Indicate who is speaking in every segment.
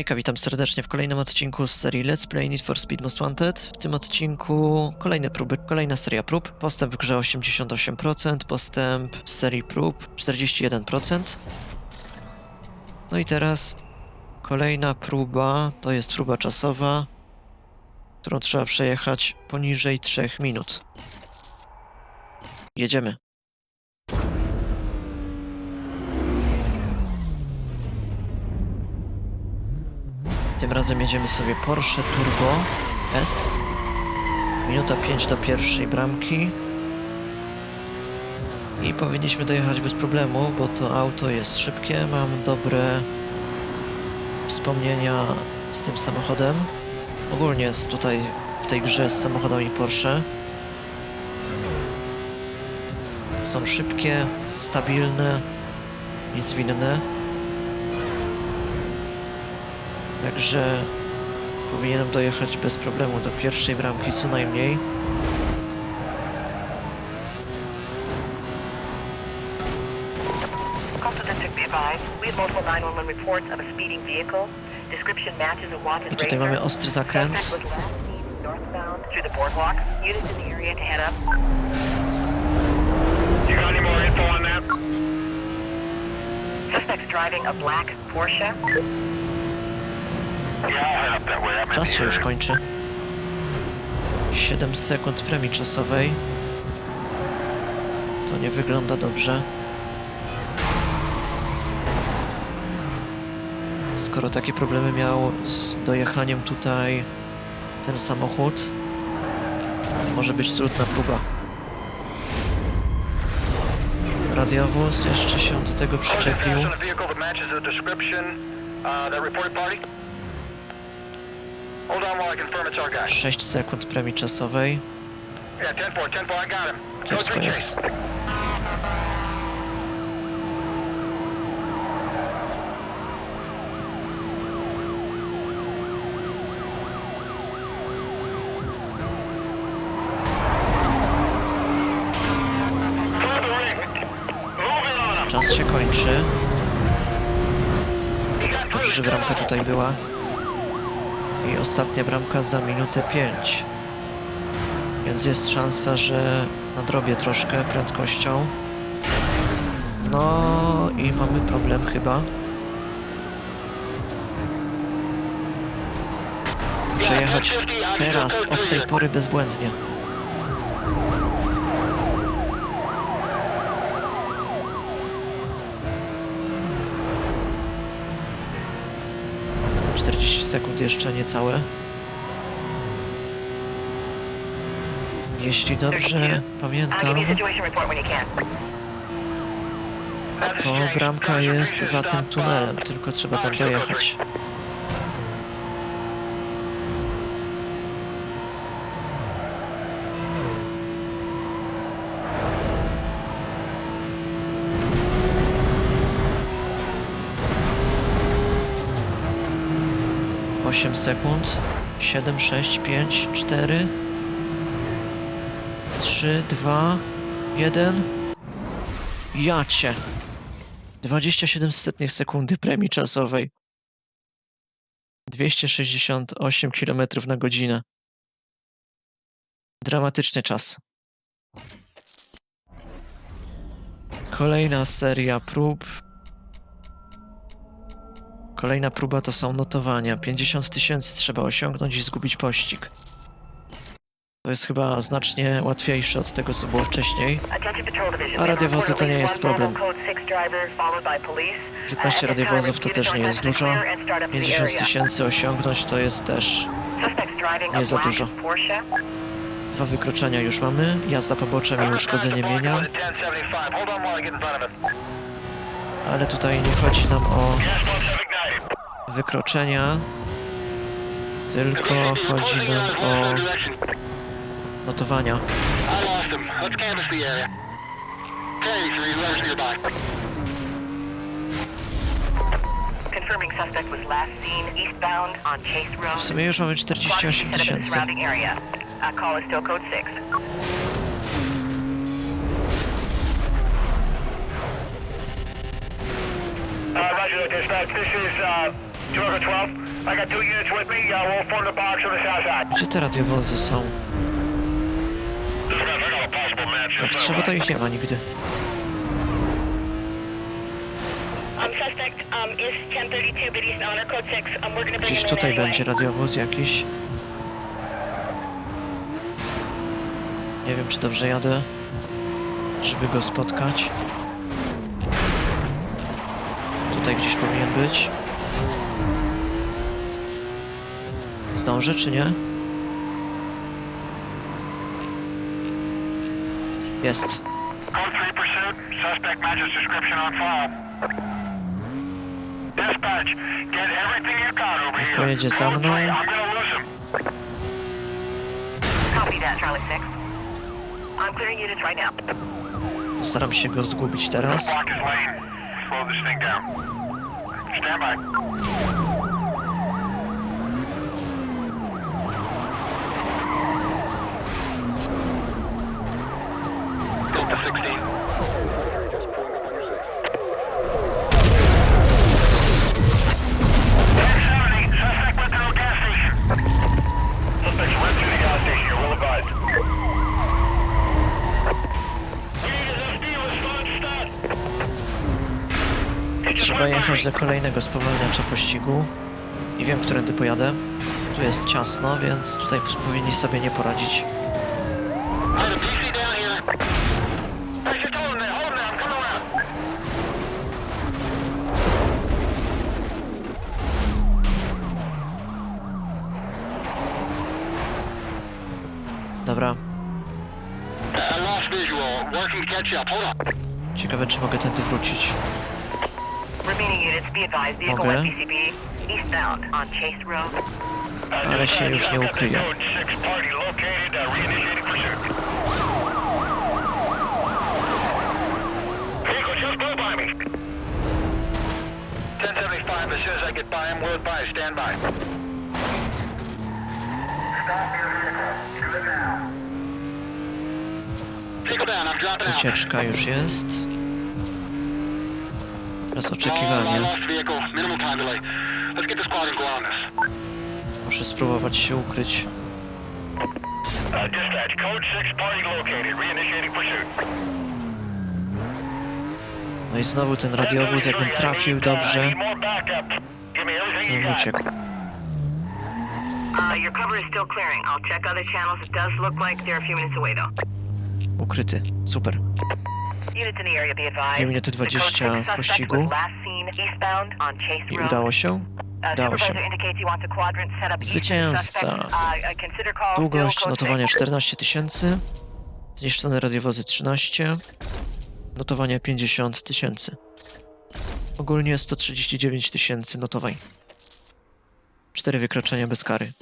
Speaker 1: Hejka, witam serdecznie w kolejnym odcinku z serii Let's Play Need for Speed Most Wanted. W tym odcinku kolejne próby, kolejna seria prób. Postęp w grze 88%, postęp z serii prób 41%. No i teraz kolejna próba, to jest próba czasowa, którą trzeba przejechać poniżej 3 minut. Jedziemy. Tym razem jedziemy sobie Porsche Turbo S. Minuta 5 do pierwszej bramki. I powinniśmy dojechać bez problemu, bo to auto jest szybkie. Mam dobre wspomnienia z tym samochodem. Ogólnie jest tutaj w tej grze z samochodami Porsche. Są szybkie, stabilne i zwinne. Także powinienem dojechać bez problemu do pierwszej bramki co najmniej.
Speaker 2: Call to district be advised. We have multiple 911 reports of a speeding vehicle. Description matches a wanted
Speaker 1: I tutaj mamy ostry zakręt.
Speaker 2: Suspect's driving a black Porsche.
Speaker 3: Yeah, I'll head up that way. I'm in
Speaker 1: Czas się już kończy. 7 sekund premii czasowej. To nie wygląda dobrze. Skoro takie problemy miał z dojechaniem tutaj ten samochód, może być trudna próba. Radiowóz jeszcze się do tego przyczepił. 6 sekund premii czasowej.
Speaker 3: Yeah, 10-4, 10-4, I got him.
Speaker 1: Kiepsko jest. Czas się kończy. Dobrze, że bramka tutaj była. I ostatnia bramka za minutę 5. Więc jest szansa, że nadrobię troszkę prędkością. No i mamy problem chyba. Muszę jechać teraz, od tej pory bezbłędnie. Sekund jeszcze niecałe. Jeśli dobrze pamiętam, to bramka jest za tym tunelem, tylko trzeba tam dojechać. Osiem sekund. Siedem, sześć, pięć, cztery, trzy, dwa, jeden. Jacie. 27 setnych sekundy premii czasowej. 268 km na godzinę. Dramatyczny czas. Kolejna seria prób. Kolejna próba to są notowania. 50 tysięcy trzeba osiągnąć i zgubić pościg. To jest chyba znacznie łatwiejsze od tego, co było wcześniej. A radiowozy to nie jest problem.
Speaker 2: Code 6 driver followed by police.
Speaker 1: 15
Speaker 2: At this time,
Speaker 1: radiowozów to też nie jest dużo.
Speaker 2: clear and start up to the
Speaker 1: 50
Speaker 2: area.
Speaker 1: tysięcy osiągnąć to jest też Nie za dużo. Dwa wykroczenia już mamy. Jazda poboczem i uszkodzenie mienia, ale tutaj nie chodzi nam o Wykroczenia, tylko chodzi nam o notowania.
Speaker 3: I lost him. Let's canvass the
Speaker 2: Uh, call is still code 6.
Speaker 3: Roger that, dispatch. This is, uh,
Speaker 4: 212, I got two units with me. Uh, we'll form the box on the south side.
Speaker 1: Gdzie te radiowozy są? Jak trzeba, to ich nie ma nigdy.
Speaker 5: Um, suspect um, is 1032 Biddy's Honor Code 6. Um, we're gonna bring
Speaker 1: Gdzieś
Speaker 5: him in
Speaker 1: tutaj
Speaker 5: anyway.
Speaker 1: będzie radiowóz jakiś. Nie wiem, czy dobrze jadę, żeby go spotkać. Być. Zdążę, czy nie? Jest.
Speaker 4: Code 3 pursuit. Suspect matches description on file. Dispatch, get everything you got over
Speaker 1: Niech pojedzie za mną.
Speaker 4: 3, I'm gonna lose him.
Speaker 2: Copy that, Charlie 6. I'm clearing units right now.
Speaker 1: Postaram się go zgubić teraz.
Speaker 4: Stand by.
Speaker 3: Delta 16.
Speaker 4: me.
Speaker 1: do kolejnego spowalniacza pościgu. I wiem, którędy pojadę. Tu jest ciasno, więc tutaj powinni sobie nie poradzić. Dobra, ciekawe czy mogę tędy wrócić.
Speaker 2: Road.
Speaker 1: Ale się już nie ukryje.
Speaker 4: Code 6 party located. Reinitiating pursuit. Vehicle just blew by me.
Speaker 3: 1075. As soon as I get by him, we'll advise. Stand by. Vehicle down. I'm dropping out.
Speaker 1: Ucieczka już jest.
Speaker 3: On this.
Speaker 1: Muszę spróbować się ukryć.
Speaker 4: Uh, dispatch, code 6 party located. Reinitiating pursuit.
Speaker 1: No i znowu ten radiowóz, jakbym trafił dobrze, to
Speaker 4: you
Speaker 1: bym uciekł.
Speaker 2: Uh.
Speaker 1: Ukryty. Super.
Speaker 2: Code
Speaker 1: 20
Speaker 2: six suspect
Speaker 1: pościgu. I udało się?
Speaker 2: Uh,
Speaker 1: Udało się. Zwycięzca.
Speaker 2: Uh,
Speaker 1: Długość notowania
Speaker 2: six.
Speaker 1: 14 tysięcy. Zniszczone radiowozy 13. Notowania 50 tysięcy. Ogólnie 139 tysięcy notowań. Cztery wykroczenia bez kary.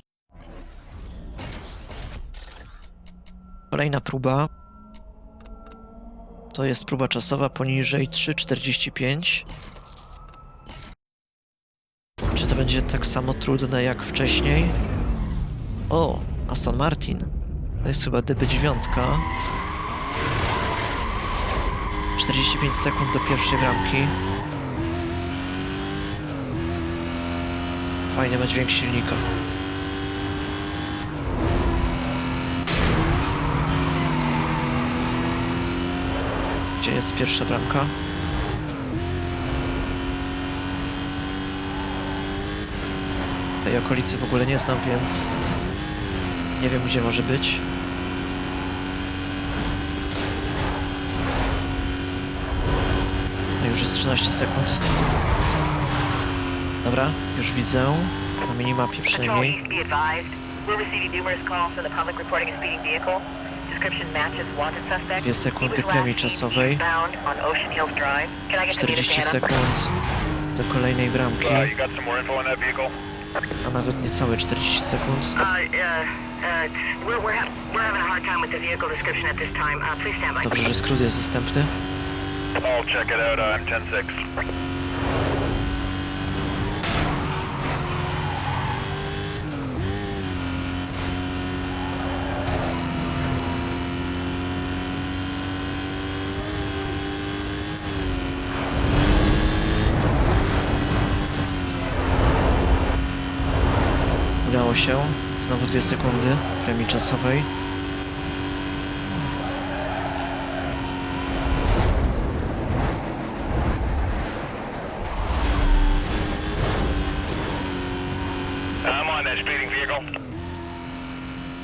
Speaker 1: Kolejna próba. To jest próba czasowa poniżej 3,45. Czy to będzie tak samo trudne jak wcześniej? O, Aston Martin. To jest chyba DB9. 45 sekund do pierwszej bramki. Fajny ma dźwięk silnika. Gdzie jest pierwsza bramka? Tej okolicy w ogóle nie znam, więc nie wiem gdzie może być. No już jest 13 sekund. Dobra, już widzę. Na minimapie przynajmniej. Dwie sekundy premii czasowej.
Speaker 2: eastbound on Ocean Hills Drive. Can I get the unit
Speaker 1: 40
Speaker 2: to hand up?
Speaker 1: sekund do kolejnej bramki,
Speaker 4: you got some more info on that vehicle?
Speaker 1: a nawet niecałe 40 sekund.
Speaker 2: Uh, uh, uh.
Speaker 1: Dobrze, że skrót jest dostępny.
Speaker 4: I'll check it out. I'm 10-6.
Speaker 1: Udało się. Znowu dwie sekundy premii czasowej.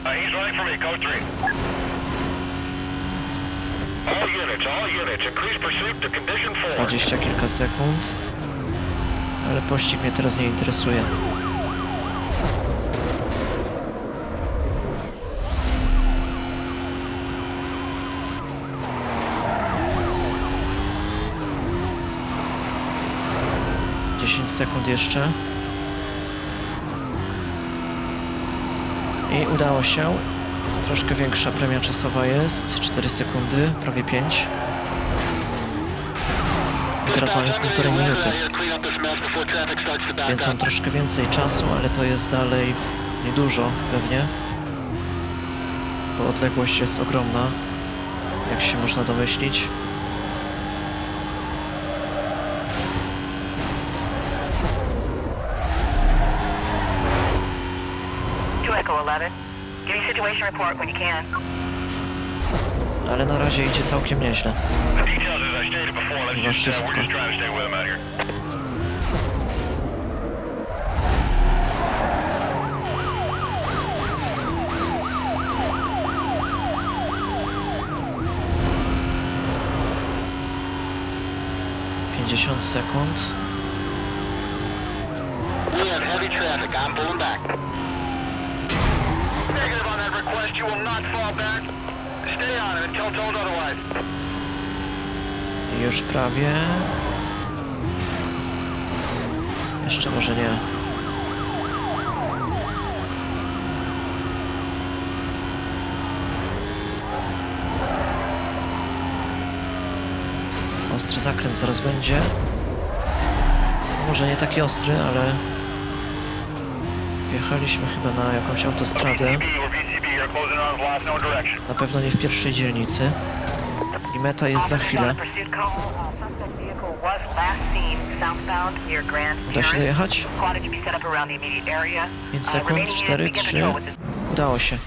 Speaker 4: Uh, he's running for me, code 3. All units, all units, increase pursuit to condition 4.
Speaker 1: Dwadzieścia kilka sekund. Ale pościg mnie teraz nie interesuje. Dziesięć sekund jeszcze. I udało się. Troszkę większa premia czasowa jest. 4 sekundy, prawie 5. I teraz mamy półtorej minuty. Więc mam troszkę więcej czasu, ale to jest dalej niedużo pewnie. Bo odległość jest ogromna, jak się można domyślić.
Speaker 2: 11. Give me situation report when you can.
Speaker 1: Ale na razie idzie całkiem nieźle.
Speaker 4: Uh,
Speaker 1: wszystko. Pięćdziesiąt sekund.
Speaker 3: We have heavy traffic. I'm pulling back. Request. You will not fall back. Stay on it until told otherwise.
Speaker 1: Już prawie. Jeszcze może nie. Ostry zakręt zaraz będzie. Może nie taki ostry, ale wjechaliśmy chyba na jakąś autostradę. Na pewno nie w pierwszej dzielnicy. I meta jest za chwilę.
Speaker 2: Call. Uh,
Speaker 1: Uda się dojechać?
Speaker 2: Squad to be set up around the immediate area.
Speaker 1: 5
Speaker 2: Uh,
Speaker 1: sekund,
Speaker 2: remaining
Speaker 1: 4,
Speaker 2: units begin
Speaker 1: 3.
Speaker 2: patrol with the-
Speaker 1: Udało się.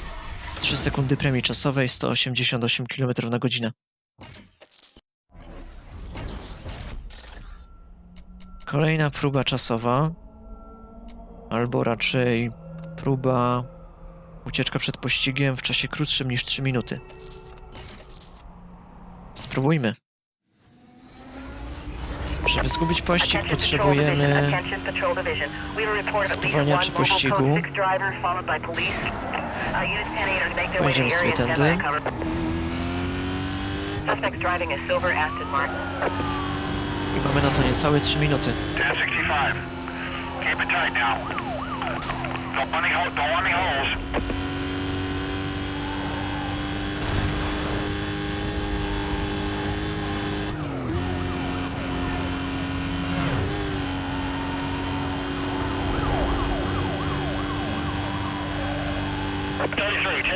Speaker 1: 3 sekundy premii czasowej, 188 km na godzinę. Kolejna próba czasowa. Albo raczej próba ucieczka przed pościgiem w czasie krótszym niż 3 minuty. Spróbujmy. Żeby zgubić pościg, potrzebujemy spowalniaczy pościgu.
Speaker 2: Code 6 driver followed by police. Units 10 are to make their way to
Speaker 1: Pojedziemy sobie tędy. i mamy na to niecałe 3 minuty.
Speaker 4: 1065. Keep it tight now. Don't any holes.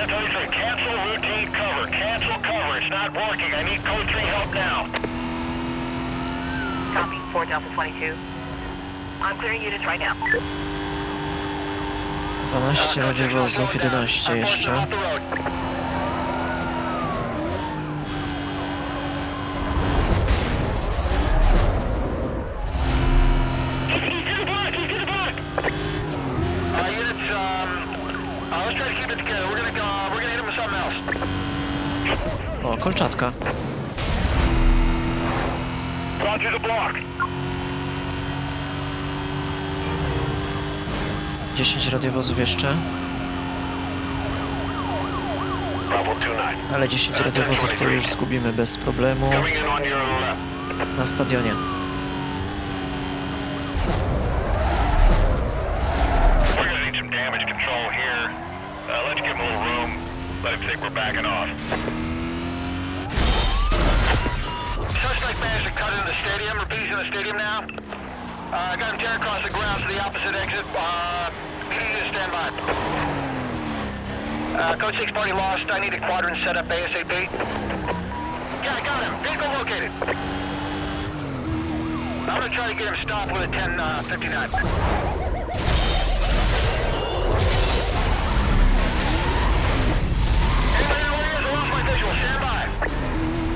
Speaker 4: Thirty-three, ten thirty-three. Cancel routine cover. Cancel cover. It's not working. I need code three help now.
Speaker 2: Copy, 4 Delta 22. I'm clearing units right now.
Speaker 1: 12 radiowozów, 11 jeszcze. 10 radiowozów jeszcze.
Speaker 4: Bravo 2-9.
Speaker 1: Ale 10 radiowozów to już zgubimy bez problemu na stadionie.
Speaker 3: Stadium. Now. Uh, got him tear across the ground to the opposite exit. Uh, Uh, code 6 party lost. I need a quadrant set up ASAP. Yeah, I got him. Vehicle located. I'm gonna try to get him stopped with a 1059.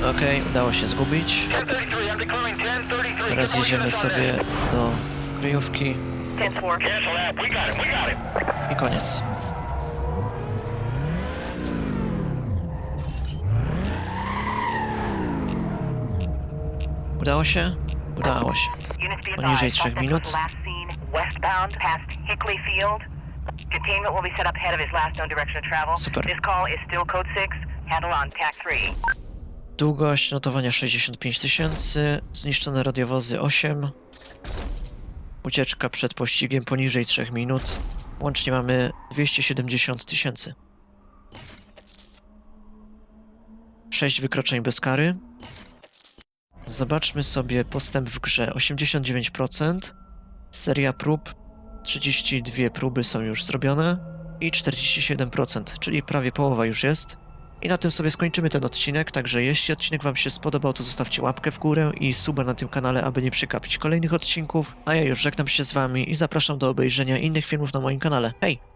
Speaker 3: Uh,
Speaker 1: okay, udało się zgubić. Teraz jedziemy sobie do kryjówki. Koniec. Udało się? Udało się. Poniżej
Speaker 2: advised,
Speaker 1: trzech
Speaker 2: suspect
Speaker 1: minut. Super.
Speaker 2: This call is still code 6. Handle on TAC 3.
Speaker 1: Długość notowania 65 tysięcy, zniszczone radiowozy 8, ucieczka przed pościgiem poniżej 3 minut, łącznie mamy 270 tysięcy. 6 wykroczeń bez kary. Zobaczmy sobie postęp w grze 89%, seria prób 32 próby są już zrobione i 47%, czyli prawie połowa już jest. I na tym sobie skończymy ten odcinek, także jeśli odcinek Wam się spodobał, to zostawcie łapkę w górę i suba na tym kanale, aby nie przegapić kolejnych odcinków. A ja już żegnam się z Wami i zapraszam do obejrzenia innych filmów na moim kanale. Hej!